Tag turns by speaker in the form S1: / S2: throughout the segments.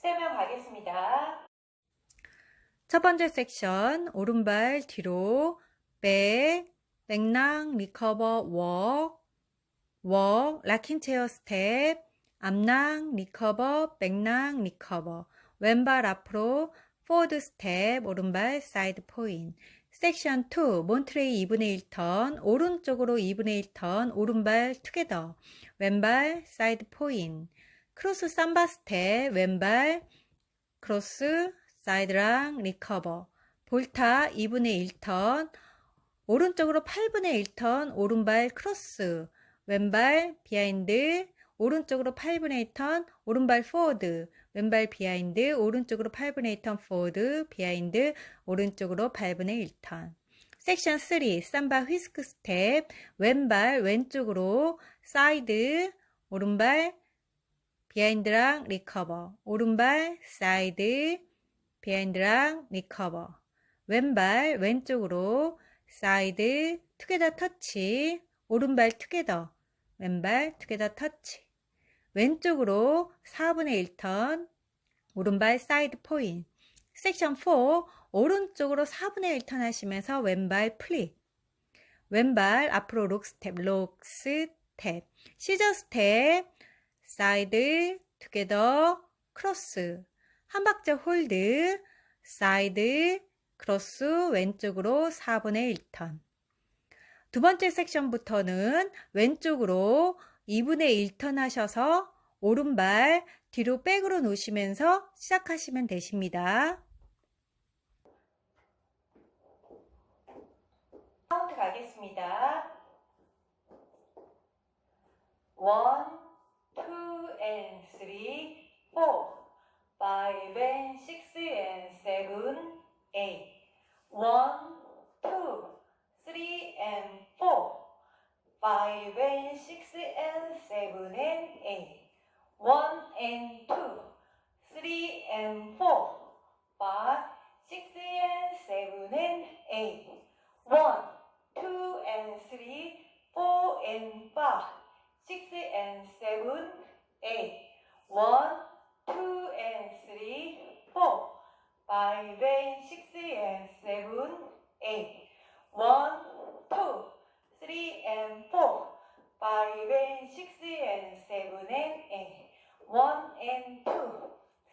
S1: 스테면 가겠습니다.
S2: 첫 번째 섹션 오른발 뒤로 백, 백랑 리커버 웍, 웍, 락킹 체어 스텝, 앞랑 리커버, 백랑 리커버, 왼발 앞으로 포워드 스텝, 오른발 사이드 포인. 섹션 2 몬트레이 2분의 1턴, 오른쪽으로 2분의 1턴, 오른발 투게더, 왼발 사이드 포인. 크로스 삼바 스텝, 왼발 크로스 사이드랑 리커버. 볼타 2분의 1턴 오른쪽으로 8분의 1턴 오른발 크로스. 왼발 비하인드 오른쪽으로 8분의 1턴 오른발 포워드. 왼발 비하인드 오른쪽으로 8분의 1턴 포워드. 비하인드 오른쪽으로 8분의 1턴. 섹션 3 삼바 휘스크 스텝. 왼발 왼쪽으로 사이드 오른발 비하인드랑 리커버. 오른발 사이드 비하인드랑 리커버. 왼발 왼쪽으로 사이드 투게더 터치. 오른발 투게더. 왼발 투게더 터치. 왼쪽으로 4분의 1턴. 오른발 사이드 포인. 섹션 4 오른쪽으로 4분의 1턴 하시면서 왼발 플립 왼발 앞으로 록 스텝 록 스텝. 시저 스텝 사이드 투게더 크로스 한 박자 홀드 사이드 크로스 왼쪽으로 4분의 1턴 두 번째 섹션부터는 왼쪽으로 2분의 1턴 하셔서 오른발 뒤로 백으로 놓으시면서 시작하시면 되십니다.
S1: 카운트 가겠습니다. 원, four, five, and six, and seven, eight. One, two, three, and four, five, and six, and seven, and eight. One and two, three and four, five, six, and seven, and eight. One, two, and three, four, and five, six, and seven, eight. One, two, and three, four, five, and six, and seven, eight. One, two, three, and four, five, and six, and seven, and eight. One and two,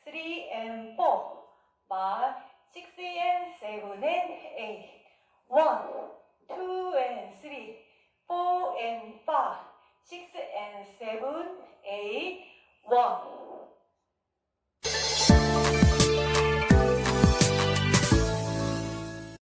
S1: three, and four, five, six, and seven, and eight. One, two, and three, four, and five, six, and seven, eight. One,